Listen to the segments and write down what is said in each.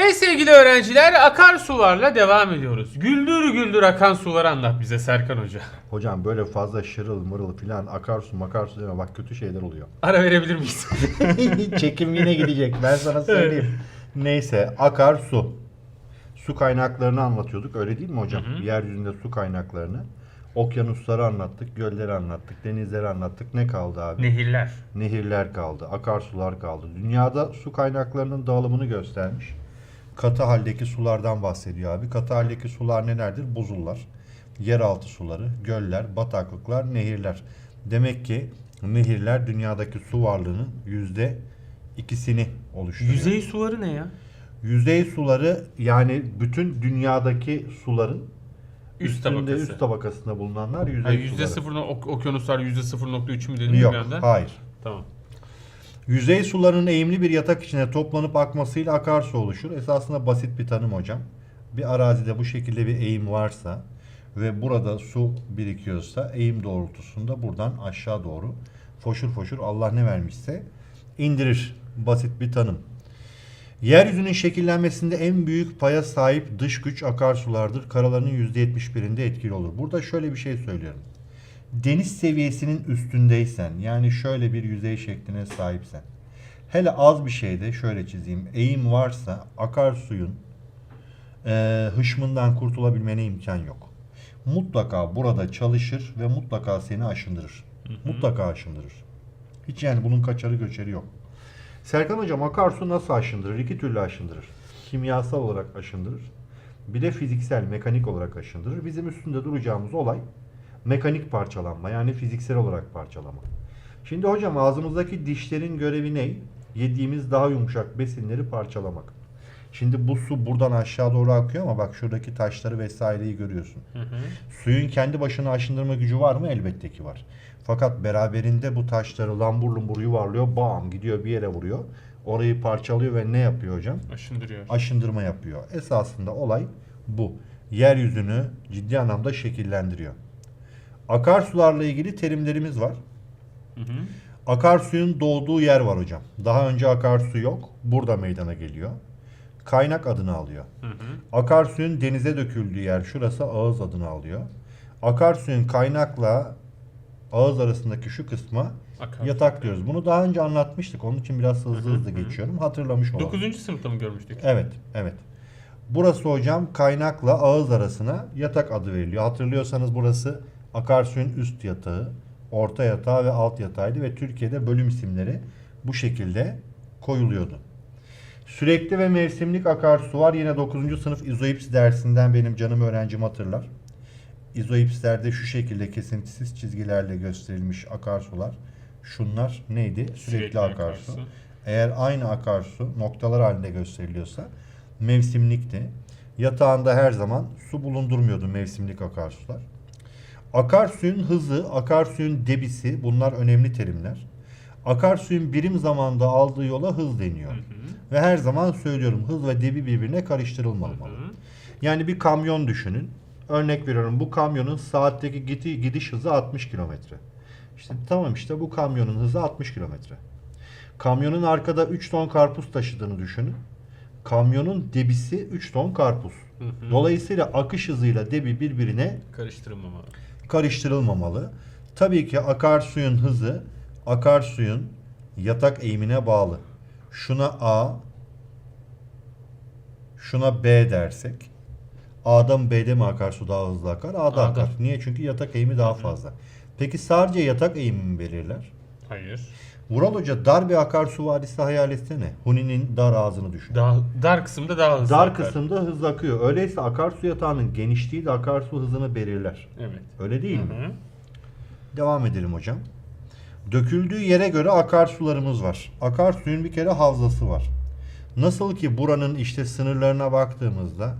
Hey sevgili öğrenciler akarsularla devam ediyoruz. Güldür güldür akan suları anlat bize Serkan Hoca. Hocam böyle fazla şırıl mırıl filan akarsu makarsu deme bak kötü şeyler oluyor. Ara verebilir miyiz? Çekim yine gidecek ben sana söyleyeyim. Neyse akarsu. Su kaynaklarını anlatıyorduk öyle değil mi hocam? Yeryüzünde su kaynaklarını. Okyanusları anlattık, gölleri anlattık, denizleri anlattık. Ne kaldı abi? Nehirler. Nehirler kaldı, akarsular kaldı. Dünyada su kaynaklarının dağılımını göstermiş. Katı haldeki sulardan bahsediyor abi. Katı haldeki sular nelerdir? Buzullar, yeraltı suları, göller, bataklıklar, nehirler. Demek ki nehirler dünyadaki su varlığının yüzde ikisini oluşturuyor. Yüzey suları ne ya? Yüzey suları yani bütün dünyadaki suların Üst üstünde tabakası. üst tabakasında bulunanlar yüzey Ha, yüzde suları. sıfır, ok- okyanuslar yüzde 0.3 mü dedin Yok, hayır. Tamam. Yüzey sularının eğimli bir yatak içine toplanıp akmasıyla akarsu oluşur. Esasında basit bir tanım hocam. Bir arazide bu şekilde bir eğim varsa ve burada su birikiyorsa eğim doğrultusunda buradan aşağı doğru foşur foşur Allah ne vermişse indirir. Basit bir tanım. Yeryüzünün şekillenmesinde en büyük paya sahip dış güç akarsulardır. Karaların %71'inde etkili olur. Burada şöyle bir şey söylüyorum. Deniz seviyesinin üstündeysen yani şöyle bir yüzey şekline sahipsen hele az bir şeyde şöyle çizeyim eğim varsa akarsuyun e, hışmından kurtulabilmene imkan yok. Mutlaka burada çalışır ve mutlaka seni aşındırır. Mutlaka aşındırır. Hiç yani bunun kaçarı göçeri yok. Serkan hocam akarsu nasıl aşındırır? İki türlü aşındırır. Kimyasal olarak aşındırır. Bir de fiziksel, mekanik olarak aşındırır. Bizim üstünde duracağımız olay mekanik parçalanma yani fiziksel olarak parçalama. Şimdi hocam ağzımızdaki dişlerin görevi ne? Yediğimiz daha yumuşak besinleri parçalamak. Şimdi bu su buradan aşağı doğru akıyor ama bak şuradaki taşları vesaireyi görüyorsun. Suyun kendi başına aşındırma gücü var mı? Elbette ki var. Fakat beraberinde bu taşları lambur lumbur yuvarlıyor. Bam gidiyor bir yere vuruyor. Orayı parçalıyor ve ne yapıyor hocam? Aşındırıyor. aşındırma yapıyor. Esasında olay bu. Yeryüzünü ciddi anlamda şekillendiriyor. Akarsularla ilgili terimlerimiz var. Hı hı. Akarsuyun doğduğu yer var hocam. Daha önce akarsu yok. Burada meydana geliyor. Kaynak adını alıyor. Hı hı. Akarsuyun denize döküldüğü yer şurası ağız adını alıyor. Akarsuyun kaynakla ağız arasındaki şu kısma Akarsu. yatak diyoruz. Bunu daha önce anlatmıştık. Onun için biraz hızlı hızlı geçiyorum. Hatırlamış olalım. 9. sınıfta mı görmüştük? Evet, evet. Burası hocam kaynakla ağız arasına yatak adı veriliyor. Hatırlıyorsanız burası akarsuyun üst yatağı, orta yatağı ve alt yatağıydı ve Türkiye'de bölüm isimleri bu şekilde koyuluyordu. Sürekli ve mevsimlik akarsu var. Yine 9. sınıf izoips dersinden benim canım öğrencim hatırlar. İzoipslerde şu şekilde kesintisiz çizgilerle gösterilmiş akarsular. Şunlar neydi? Sürekli, akarsu. Eğer aynı akarsu noktalar halinde gösteriliyorsa mevsimlikti. Yatağında her zaman su bulundurmuyordu mevsimlik akarsular. Akarsuyun hızı, akarsuyun debisi bunlar önemli terimler. Akarsuyun birim zamanda aldığı yola hız deniyor. Ve her zaman söylüyorum hız ve debi birbirine karıştırılmamalı. Yani bir kamyon düşünün. Örnek veriyorum bu kamyonun saatteki gidi- gidiş hızı 60 kilometre. İşte tamam işte bu kamyonun hızı 60 kilometre. Kamyonun arkada 3 ton karpuz taşıdığını düşünün. Kamyonun debisi 3 ton karpuz. Dolayısıyla akış hızıyla debi birbirine Karıştırılmamalı. Karıştırılmamalı. Tabii ki akarsuyun hızı akarsuyun yatak eğimine bağlı. Şuna A, şuna B dersek A'da mı B'de mi akarsu daha hızlı akar? A'da, A'da. akar. Niye? Çünkü yatak eğimi daha fazla. Peki sadece yatak eğimi mi belirler? Hayır. Vural Hoca dar bir akarsu vadisi hayal etsene. Huni'nin dar ağzını düşün. Daha, dar kısımda daha hızlı Dar akar. kısımda hız akıyor. Öyleyse akarsu yatağının genişliği de akarsu hızını belirler. Evet. Öyle değil mi? Hı. Devam edelim hocam. Döküldüğü yere göre akarsularımız var. Akarsuyun bir kere havzası var. Nasıl ki buranın işte sınırlarına baktığımızda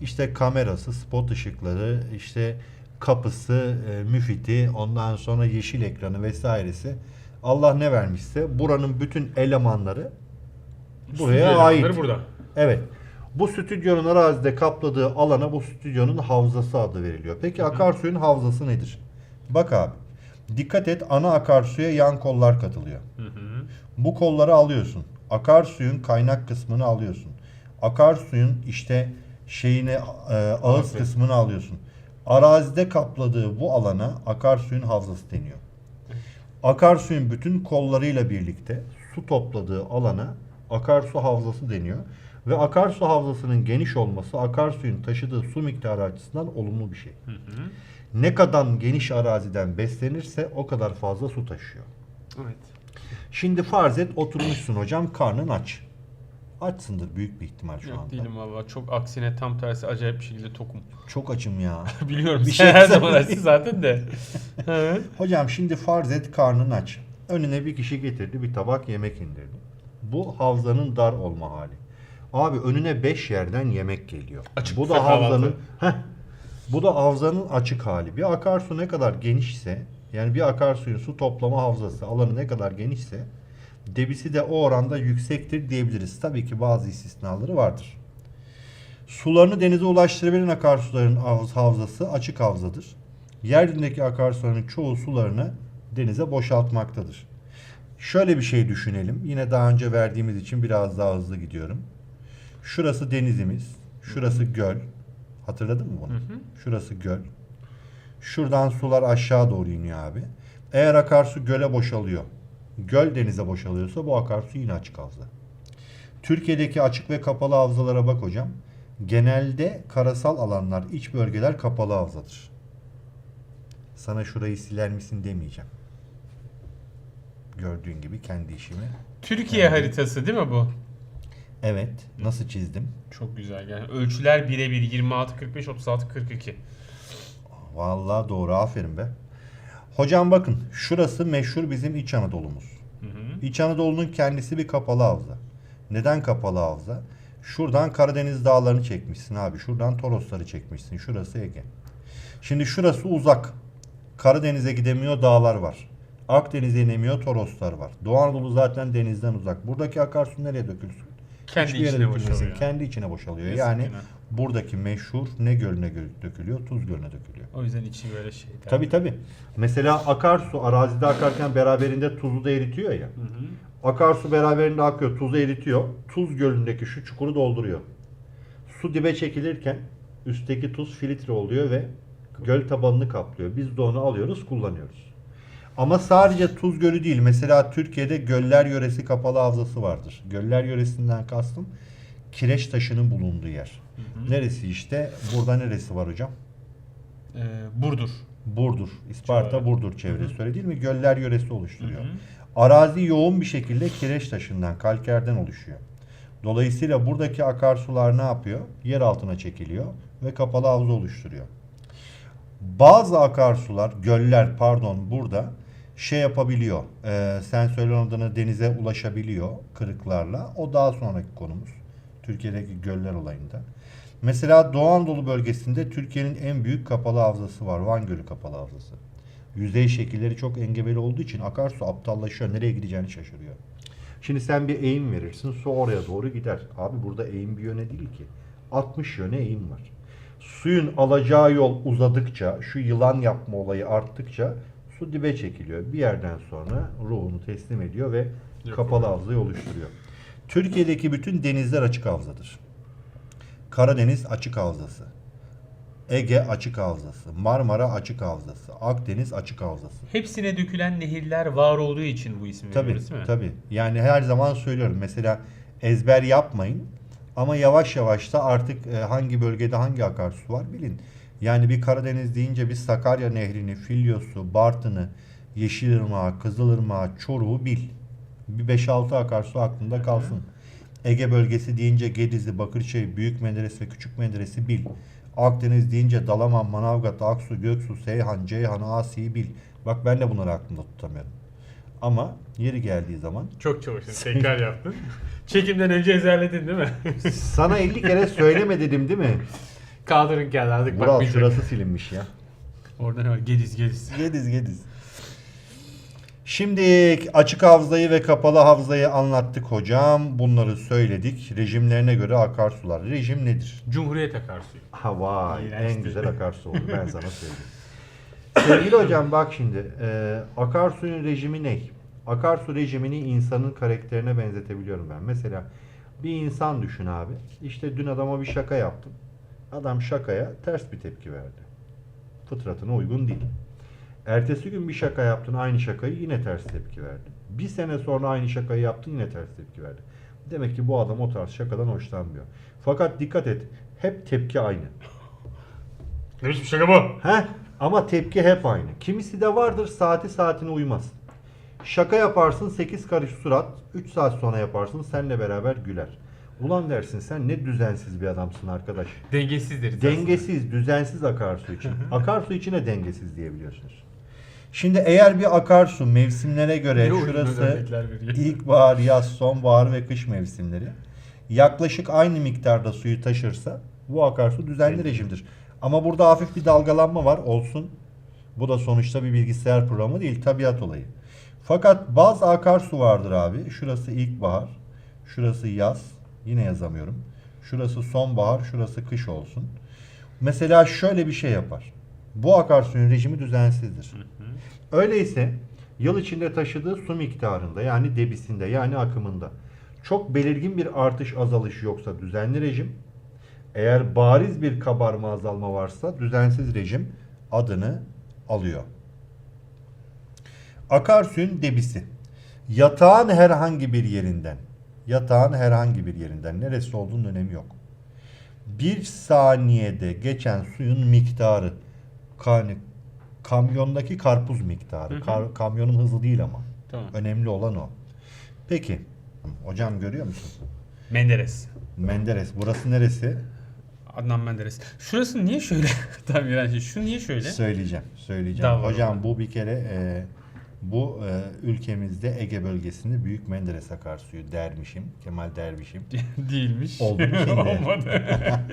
işte kamerası, spot ışıkları, işte kapısı, e, müfiti, ondan sonra yeşil ekranı vesairesi Allah ne vermişse buranın bütün elemanları buraya Stüdyo ait. elemanları burada. Evet. Bu stüdyonun arazide kapladığı alana bu stüdyonun havzası adı veriliyor. Peki akarsuyun havzası nedir? Bak abi. Dikkat et ana akarsuya yan kollar katılıyor. Hı hı. Bu kolları alıyorsun. Akarsuyun kaynak kısmını alıyorsun. Akarsuyun işte şeyini e, ağız Aferin. kısmını alıyorsun. Arazide kapladığı bu alana akarsuyun havzası deniyor. Akarsuyun bütün kollarıyla birlikte su topladığı alana akarsu havzası deniyor. Ve akarsu havzasının geniş olması akarsuyun taşıdığı su miktarı açısından olumlu bir şey. Ne kadar geniş araziden beslenirse o kadar fazla su taşıyor. Evet. Şimdi farz et oturmuşsun hocam karnın aç. Açsındır büyük bir ihtimal şu Yok anda. değilim valla. Çok aksine tam tersi acayip bir şekilde tokum. Çok açım ya. Biliyorum Bir bir şey şey her zaman değil. açsın zaten de. evet. Hocam şimdi farz et karnın aç. Önüne bir kişi getirdi bir tabak yemek indirdi. Bu havzanın dar olma hali. Abi önüne 5 yerden yemek geliyor. Açık bu büfe da havzanın heh, bu da havzanın açık hali. Bir akarsu ne kadar genişse yani bir akarsuyun su toplama havzası alanı ne kadar genişse debisi de o oranda yüksektir diyebiliriz. Tabii ki bazı istisnaları vardır. Sularını denize ulaştırabilen akarsuların havz- havzası açık havzadır. Yeryüzündeki akarsuların çoğu sularını denize boşaltmaktadır. Şöyle bir şey düşünelim. Yine daha önce verdiğimiz için biraz daha hızlı gidiyorum. Şurası denizimiz. Şurası göl. Hatırladın mı bunu? Şurası göl. Şuradan sular aşağı doğru iniyor abi. Eğer akarsu göle boşalıyor. Göl denize boşalıyorsa bu akarsu yine açık havza. Türkiye'deki açık ve kapalı havzalara bak hocam. Genelde karasal alanlar, iç bölgeler kapalı havzadır. Sana şurayı siler misin demeyeceğim. Gördüğün gibi kendi işimi. Türkiye haritası değil mi bu? Evet, nasıl çizdim? Çok güzel. Yani ölçüler birebir 26 45 36 42. Vallahi doğru, aferin be. Hocam bakın, şurası meşhur bizim İç Anadolu'muz. Hı hı. İç Anadolu'nun kendisi bir kapalı havza. Neden kapalı havza? Şuradan Karadeniz dağlarını çekmişsin abi. Şuradan Torosları çekmişsin. Şurası Ege. Şimdi şurası uzak. Karadeniz'e gidemiyor dağlar var. Akdeniz'e inemiyor Toroslar var. Doğu Anadolu zaten denizden uzak. Buradaki akarsu nereye dökülsün? Kendi Hiçbir içine boşalıyor. Kendi içine boşalıyor. Yazık yani. Buradaki meşhur ne gölüne gö- dökülüyor? Tuz gölüne dökülüyor. O yüzden içi böyle şey. Tabi tabi. Mesela akarsu arazide akarken beraberinde tuzu da eritiyor ya. Hı hı. Akarsu beraberinde akıyor, tuzu eritiyor. Tuz gölündeki şu çukuru dolduruyor. Su dibe çekilirken üstteki tuz filtre oluyor ve göl tabanını kaplıyor. Biz de onu alıyoruz, kullanıyoruz. Ama sadece Tuz Gölü değil. Mesela Türkiye'de Göller Yöresi kapalı havzası vardır. Göller Yöresi'nden kastım kireç taşının bulunduğu yer. Neresi işte? Burada neresi var hocam? Ee, Burdur. Burdur. İsparta Civarı. Burdur çevresi öyle değil mi? Göller yöresi oluşturuyor. Hı hı. Arazi yoğun bir şekilde kireç taşından, kalkerden oluşuyor. Dolayısıyla buradaki akarsular ne yapıyor? Yer altına çekiliyor ve kapalı havza oluşturuyor. Bazı akarsular, göller pardon burada şey yapabiliyor. Ee, sen söyle adını denize ulaşabiliyor kırıklarla. O daha sonraki konumuz. Türkiye'deki göller olayında. Mesela Doğu Anadolu bölgesinde Türkiye'nin en büyük kapalı havzası var. Van Gölü kapalı havzası. Yüzey şekilleri çok engebeli olduğu için akarsu aptallaşıyor. Nereye gideceğini şaşırıyor. Şimdi sen bir eğim verirsin. Su oraya doğru gider. Abi burada eğim bir yöne değil ki. 60 yöne eğim var. Suyun alacağı yol uzadıkça, şu yılan yapma olayı arttıkça su dibe çekiliyor. Bir yerden sonra ruhunu teslim ediyor ve kapalı havzayı oluşturuyor. Türkiye'deki bütün denizler açık havzadır. Karadeniz açık havzası. Ege açık havzası. Marmara açık havzası. Akdeniz açık havzası. Hepsine dökülen nehirler var olduğu için bu ismi Tabii veriyoruz değil mi? tabii. Yani her zaman söylüyorum. Mesela ezber yapmayın. Ama yavaş yavaş da artık e, hangi bölgede hangi akarsu var bilin. Yani bir Karadeniz deyince bir Sakarya Nehri'ni, Filyos'u, Bartın'ı, Yeşilırmağı, Kızılırmağı, Çoruh'u bil. Bir 5-6 akarsu aklında kalsın. Ege bölgesi deyince Gediz'i, Bakırçay, Büyük Menderes ve Küçük Menderes'i bil. Akdeniz deyince Dalaman, Manavgat, Aksu, Göksu, Seyhan, Ceyhan, Asi'yi bil. Bak ben de bunları aklımda tutamıyorum. Ama yeri geldiği zaman Çok çalıştın. Tekrar yaptın. Çekimden önce ezberledin değil mi? sana 50 kere söyleme dedim değil mi? Kaldırın geldi artık Vural bakmayacak. şurası silinmiş ya. Orada ne var? Gediz gediz. Gediz gediz. Şimdi açık havzayı ve kapalı havzayı anlattık hocam. Bunları söyledik. Rejimlerine göre akarsular. Rejim nedir? Cumhuriyet akarsuyu. Ha vay İğrençti. en güzel akarsu oldu ben sana söyleyeyim. Sevgili hocam bak şimdi e, akarsuyun rejimi ne? Akarsu rejimini insanın karakterine benzetebiliyorum ben. Mesela Bir insan düşün abi. İşte dün adama bir şaka yaptın. Adam şakaya ters bir tepki verdi. Fıtratına uygun değil. Ertesi gün bir şaka yaptın aynı şakayı yine ters tepki verdi. Bir sene sonra aynı şakayı yaptın yine ters tepki verdi. Demek ki bu adam o tarz şakadan hoşlanmıyor. Fakat dikkat et. Hep tepki aynı. Ne biçim şaka bu? Heh, ama tepki hep aynı. Kimisi de vardır saati saatine uymaz. Şaka yaparsın 8 karış surat, 3 saat sonra yaparsın seninle beraber güler. Ulan dersin sen ne düzensiz bir adamsın arkadaş. Dengesiz deriz aslında. Dengesiz, düzensiz akarsu için. akarsu içine dengesiz diyebiliyorsunuz. Şimdi eğer bir akarsu mevsimlere göre Ne şurası ilkbahar, yaz, sonbahar ve kış mevsimleri yaklaşık aynı miktarda suyu taşırsa bu akarsu düzenli rejimdir. Ama burada hafif bir dalgalanma var olsun. Bu da sonuçta bir bilgisayar programı değil tabiat olayı. Fakat bazı akarsu vardır abi. Şurası ilkbahar, şurası yaz. Yine yazamıyorum. Şurası sonbahar, şurası kış olsun. Mesela şöyle bir şey yapar. Bu akarsuyun rejimi düzensizdir. Öyleyse yıl içinde taşıdığı su miktarında yani debisinde yani akımında çok belirgin bir artış azalış yoksa düzenli rejim, eğer bariz bir kabarma azalma varsa düzensiz rejim adını alıyor. Akarsuyun debisi. Yatağın herhangi bir yerinden, yatağın herhangi bir yerinden neresi olduğunun önemi yok. Bir saniyede geçen suyun miktarı, yani kamyondaki karpuz miktarı. Hı hı. Kar- kamyonun hızı değil ama. Tamam. Önemli olan o. Peki, hocam görüyor musun? Menderes. Menderes, burası neresi? Adnan Menderes. Şurası niye şöyle? Tam yani şu niye şöyle? Söyleyeceğim, söyleyeceğim. Daha Hocam bu bir kere e, bu e, ülkemizde Ege bölgesinde Büyük Menderes akarsuyu dermişim, Kemal Dervişim. Değilmiş. Oldu mu şimdi? Olmadı.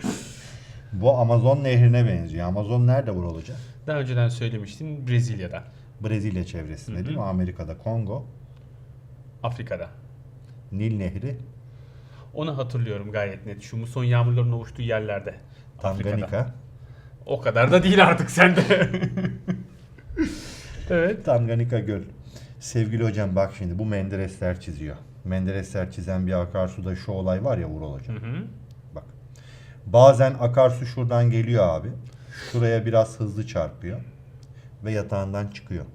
Bu Amazon nehrine benziyor. Amazon nerede vurulacak? Daha önceden söylemiştim Brezilya'da, Brezilya çevresinde Hı hı. değil mi? Amerika'da Kongo, Afrika'da. Nil Nehri, Onu hatırlıyorum gayet net. Şu muson yağmurların oluştuğu yerlerde. Afrika'da. O kadar da değil artık sende. evet. Tanganyika Göl. Sevgili hocam bak şimdi bu Menderesler çiziyor. Menderesler çizen bir akarsuda şu olay var ya Vural hocam. Hı hı. Bazen akarsu şuradan geliyor abi. Şuraya biraz hızlı çarpıyor. Ve yatağından çıkıyor.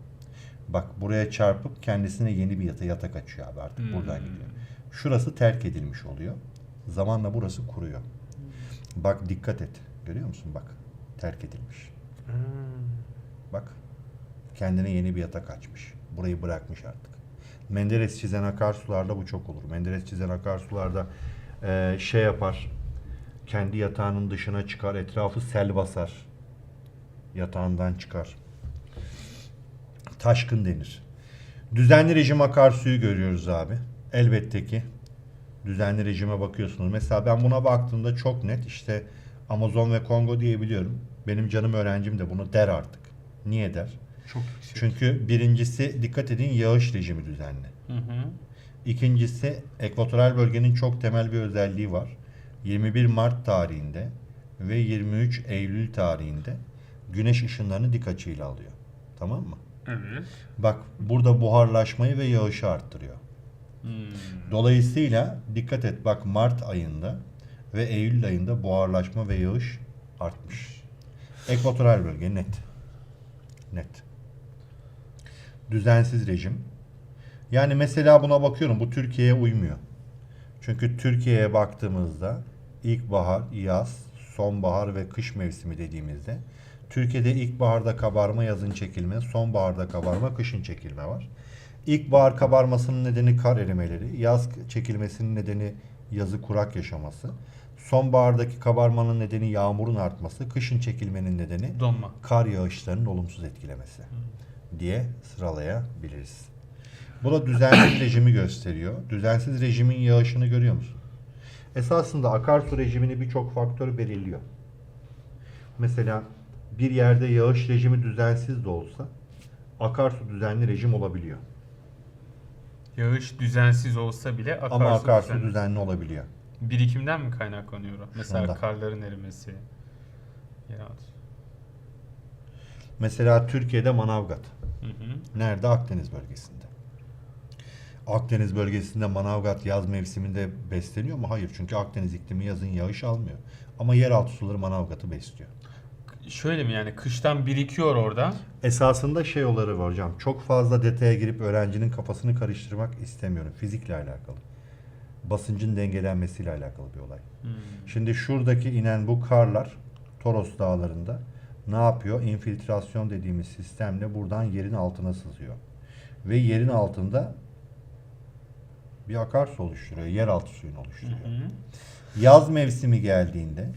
Bak buraya çarpıp kendisine yeni bir yata, yatak açıyor abi artık Hmm. buradan gidiyor. Şurası terk edilmiş oluyor. Zamanla burası kuruyor. Bak dikkat et. Görüyor musun bak. Terk edilmiş. Hmm. Bak. Kendine yeni bir yatak açmış. Burayı bırakmış artık. Menderes çizen akarsularda bu çok olur. Menderes çizen akarsularda eee, şey yapar. Kendi yatağının dışına çıkar. Etrafı sel basar. Yatağından çıkar. Taşkın denir. Düzenli rejim akarsuyu görüyoruz abi. Elbette ki düzenli rejime bakıyorsunuz. Mesela ben buna baktığımda çok net işte Amazon ve Kongo diyebiliyorum. Benim canım öğrencim de bunu der artık. Niye der? Çok yüksek. Çünkü birincisi dikkat edin yağış rejimi düzenli. Hı hı. İkincisi ekvatoral bölgenin çok temel bir özelliği var. 21 Mart tarihinde ve 23 Eylül tarihinde güneş ışınlarını dik açıyla alıyor. Tamam mı? Evet. Bak burada buharlaşmayı ve yağışı arttırıyor. Hmm. Dolayısıyla dikkat et bak Mart ayında ve Eylül ayında buharlaşma ve yağış artmış. Ekvatoral bölge net. Net. Düzensiz rejim. Yani mesela buna bakıyorum bu Türkiye'ye uymuyor. Çünkü Türkiye'ye baktığımızda ilkbahar, yaz, sonbahar ve kış mevsimi dediğimizde Türkiye'de ilkbaharda kabarma, yazın çekilme, sonbaharda kabarma, kışın çekilme var. İlkbahar kabarmasının nedeni kar erimeleri, yaz çekilmesinin nedeni yazı kurak yaşaması, sonbahardaki kabarmanın nedeni yağmurun artması, kışın çekilmenin nedeni Donma. kar yağışlarının olumsuz etkilemesi diye sıralayabiliriz. Bu da düzensiz rejimi gösteriyor. Düzensiz rejimin yağışını görüyor musun? Esasında akarsu rejimini birçok faktör belirliyor. Mesela bir yerde yağış rejimi düzensiz de olsa akarsu düzenli rejim olabiliyor. Yağış düzensiz olsa bile akarsu, Ama akarsu düzenli. düzenli olabiliyor. Birikimden mi kaynaklanıyor? Mesela Şundan. karların erimesi. Yeraltı. Mesela Türkiye'de Manavgat. Hı hı. Nerede? Akdeniz bölgesinde. Akdeniz bölgesinde Manavgat yaz mevsiminde besleniyor mu? Hayır. Çünkü Akdeniz iklimi yazın yağış almıyor. Ama yeraltı suları Manavgat'ı besliyor. Şöyle mi yani kıştan birikiyor orada. Esasında şey oları var hocam. Çok fazla detaya girip öğrencinin kafasını karıştırmak istemiyorum. Fizikle alakalı. Basıncın dengelenmesiyle alakalı bir olay. Şimdi şuradaki inen bu karlar Toros dağlarında ne yapıyor? İnfiltrasyon dediğimiz sistemle buradan yerin altına sızıyor. Ve yerin altında bir akarsu oluşturuyor. Yeraltı suyunu oluşturuyor. Yaz mevsimi geldiğinde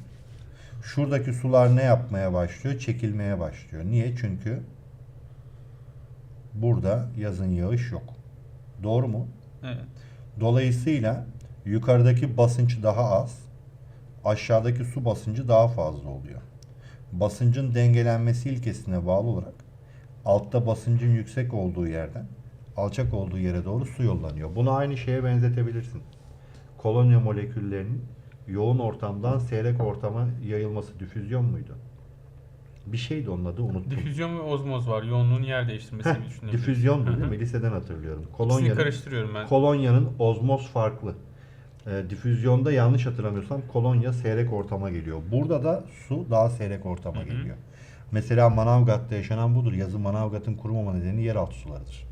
şuradaki sular ne yapmaya başlıyor? Çekilmeye başlıyor. Niye? Çünkü burada yazın yağış yok. Doğru mu? Evet. Dolayısıyla yukarıdaki basınç daha az, aşağıdaki su basıncı daha fazla oluyor. Basıncın dengelenmesi ilkesine bağlı olarak altta basıncın yüksek olduğu yerden alçak olduğu yere doğru su yollanıyor. Bunu aynı şeye benzetebilirsin. Kolonya moleküllerinin yoğun ortamdan seyrek ortama yayılması difüzyon muydu? Bir şeydi onun adı unuttum. Difüzyon ve ozmoz var. Yoğunluğun yer değiştirmesini Heh, düşünebiliriz. difüzyondu Hı değil mi? Liseden hatırlıyorum. Kolonyanın karıştırıyorum ben. Kolonyanın ozmoz farklı. E, difüzyonda yanlış hatırlamıyorsam kolonya seyrek ortama geliyor. Burada da su daha seyrek ortama Hı hı. geliyor. Mesela Manavgat'ta yaşanan budur. Yazın Manavgat'ın kurumama nedeni yeraltı sularıdır.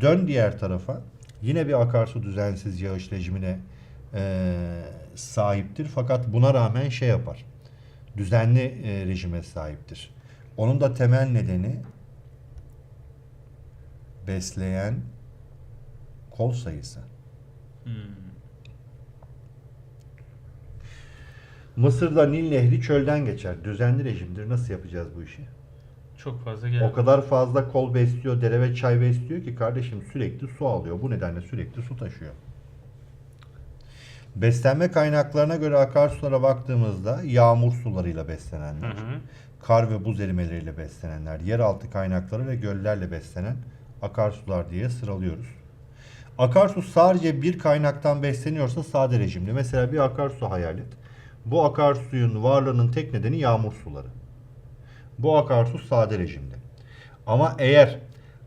Dön diğer tarafa. Yine bir akarsu düzensiz yağış rejimine e, sahiptir. Fakat buna rağmen şey yapar. Düzenli e, rejime sahiptir. Onun da temel nedeni besleyen kol sayısı. Hmm. Mısır'da Nil Nehri çölden geçer. Düzenli rejimdir. Nasıl yapacağız bu işi? Çok fazla geldi. O kadar fazla kol besliyor, dere ve çay besliyor ki kardeşim sürekli su alıyor. Bu nedenle sürekli su taşıyor. Beslenme kaynaklarına göre akarsulara baktığımızda yağmur sularıyla Hı beslenenler, hı. kar ve buz erimeleriyle beslenenler, yeraltı kaynakları ve göllerle beslenen akarsular diye sıralıyoruz. Akarsu sadece bir kaynaktan besleniyorsa sade rejimli. Mesela bir akarsu hayal et. Bu akarsuyun varlığının tek nedeni yağmur suları. Bu akarsu sade rejimde. Ama eğer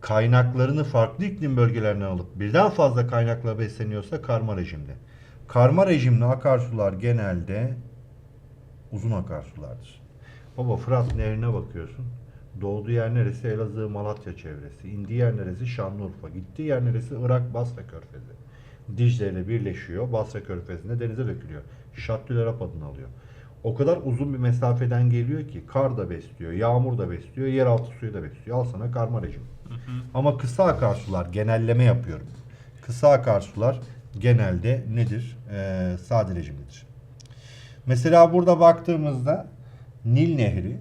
kaynaklarını farklı iklim bölgelerinden alıp birden fazla kaynakla besleniyorsa karma rejimde. Karma rejimli akarsular genelde uzun akarsulardır. Baba Fırat Nehri'ne bakıyorsun. Doğduğu yer neresi? Elazığ, Malatya çevresi. İndiği yer neresi? Şanlıurfa. Gittiği yer neresi? Irak, Basra Körfezi. Dicle ile birleşiyor. Basra Körfezi'nde denize dökülüyor. Şattülerap adını alıyor. O kadar uzun bir mesafeden geliyor ki kar da besliyor, yağmur da besliyor, yeraltı suyu da besliyor. Al sana karma rejim. Ama kısa akarsular, genelleme yapıyorum. Kısa akarsular genelde nedir? Ee, sade rejimlidir. Mesela burada baktığımızda Nil Nehri,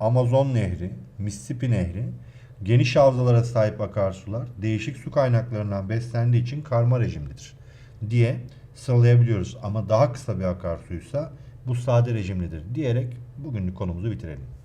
Amazon Nehri, Mississippi Nehri, geniş havzalara sahip akarsular değişik su kaynaklarından beslendiği için karma rejimlidir diye sıralayabiliyoruz. Ama daha kısa bir akarsuysa bu sade rejimlidir diyerek bugünlük konumuzu bitirelim.